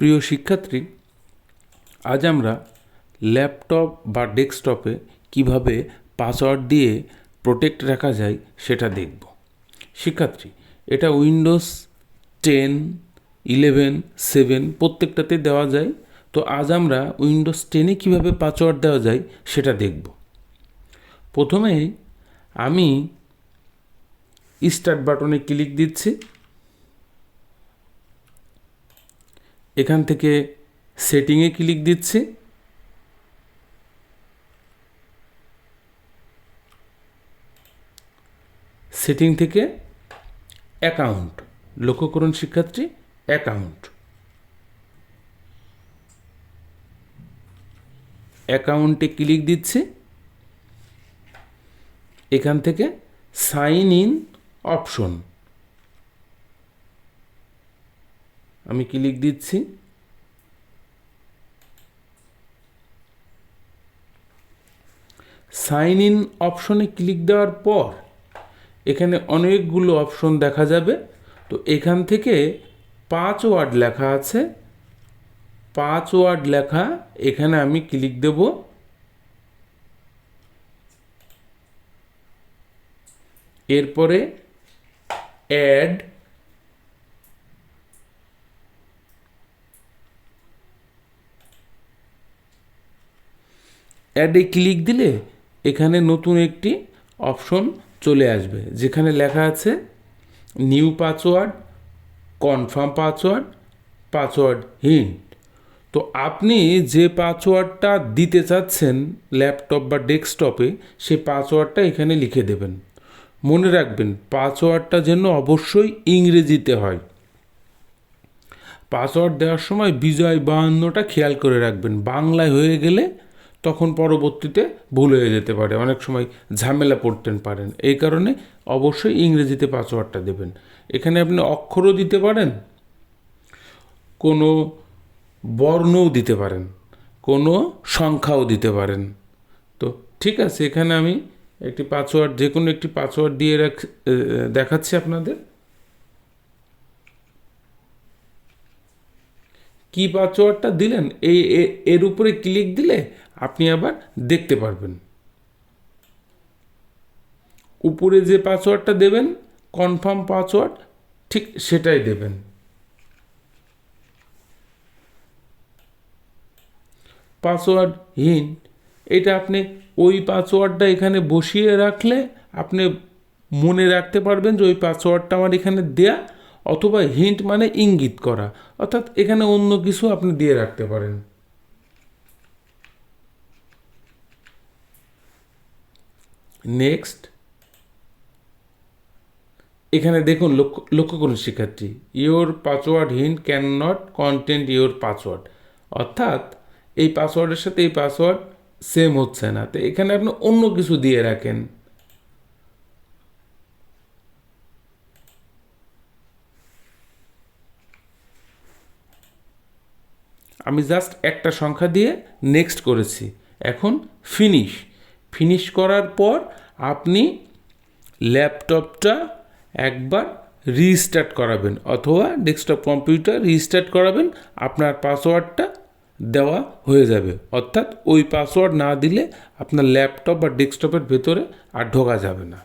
প্রিয় শিক্ষার্থী, আজ আমরা ল্যাপটপ বা ডেস্কটপে কীভাবে পাসওয়ার্ড দিয়ে প্রোটেক্ট রাখা যায় সেটা দেখব। শিক্ষার্থী, এটা উইন্ডোজ টেন, ইলেভেন, সেভেন প্রত্যেকটাতে দেওয়া যায়। তো আজ আমরা উইন্ডোজ টেনে কীভাবে পাসওয়ার্ড দেওয়া যায় সেটা দেখব। প্রথমে আমি স্টার্ট বাটনে ক্লিক দিচ্ছি। এখান থেকে সেটিংয়ে ক্লিক দিচ্ছি? সেটিং থেকে অ্যাকাউন্ট লক্ষ্য করুন শিক্ষার্থী অ্যাকাউন্ট অ্যাকাউন্টে ক্লিক দিচ্ছি? এখান থেকে সাইন ইন অপশন আমি ক্লিক দিচ্ছি? সাইন ইন অপশনে ক্লিক দেওয়ার পর এখানে অনেকগুলো অপশন দেখা যাবে। তো এখান থেকে পাঁচ ওয়ার্ড লেখা আছে। পাঁচ ওয়ার্ড লেখা, এখানে আমি ক্লিক দেব। এরপরে অ্যাড অ্যাডে ক্লিক দিলে এখানে নতুন একটি অপশন চলে আসবে। যেখানে লেখা আছে new password confirm password password hint তো আপনি যে পাসওয়ার্ডটা দিতে চাচ্ছেন ল্যাপটপ বা ডেস্কটপে সে পাসওয়ার্ডটা এখানে লিখে দেবেন। মনে রাখবেন পাসওয়ার্ডটা যেন অবশ্যই ইংরেজিতে হয়। পাসওয়ার্ড দেওয়ার সময় বিজয় বাহান্নটা খেয়াল করে রাখবেন। বাংলায় হয়ে গেলে তখন পরবর্তীতে ভুল হয়ে যেতে পারে। অনেক সময় ঝামেলা পড়তেন পারেন। এই কারণে অবশ্যই ইংরেজিতে পাসওয়ার্ডটা দেবেন। এখানে আপনি অক্ষরও দিতে পারেন, কোনো বর্ণও দিতে পারেন, কোনো সংখ্যাও দিতে পারেন। তো ঠিক আছে, এখানে আমি একটি পাসওয়ার্ড যে কোনো একটি পাসওয়ার্ড দিয়ে রাখ দেখাচ্ছি আপনাদের। কি পাসওয়ার্ডটা দিলেন, এই এর উপরে ক্লিক দিলে আপনি আবার দেখতে পারবেন। উপরে যে পাসওয়ার্ডটা দেবেন কনফার্ম পাসওয়ার্ড ঠিক সেটাই দেবেন। পাসওয়ার্ড হিন এটা আপনি ওই পাসওয়ার্ডটা এখানে বসিয়ে রাখলে আপনি মনে রাখতে পারবেন যে ওই পাসওয়ার্ডটা আমার এখানে দেয়া অথবা হিন্ট মানে ইঙ্গিত করা। অর্থাৎ এখানে অন্য কিছু আপনি দিয়ে রাখতে পারেন। নেক্সট এখানে দেখুন লক্ষ্য করুন শিক্ষার্থী। Your password hint can not content your password অর্থাৎ এই পাসওয়ার্ডের সাথে এই পাসওয়ার্ড সেম হচ্ছে না। তো এখানে আপনি অন্য কিছু দিয়ে রাখেন। আমি জাস্ট একটা সংখ্যা দিয়ে নেক্সট করেছি। এখন ফিনিশ ফিনিশ করার পর আপনি ল্যাপটপটা একবার রিস্টার্ট করাবেন, অথবা ডেস্কটপ কম্পিউটার রিস্টার্ট করাবেন, আপনার পাসওয়ার্ডটা দেওয়া হয়ে যাবে। অর্থাৎ ওই পাসওয়ার্ড না দিলে আপনার ল্যাপটপ বা ডেস্কটপের ভেতরে আর ঢোকা যাবে না।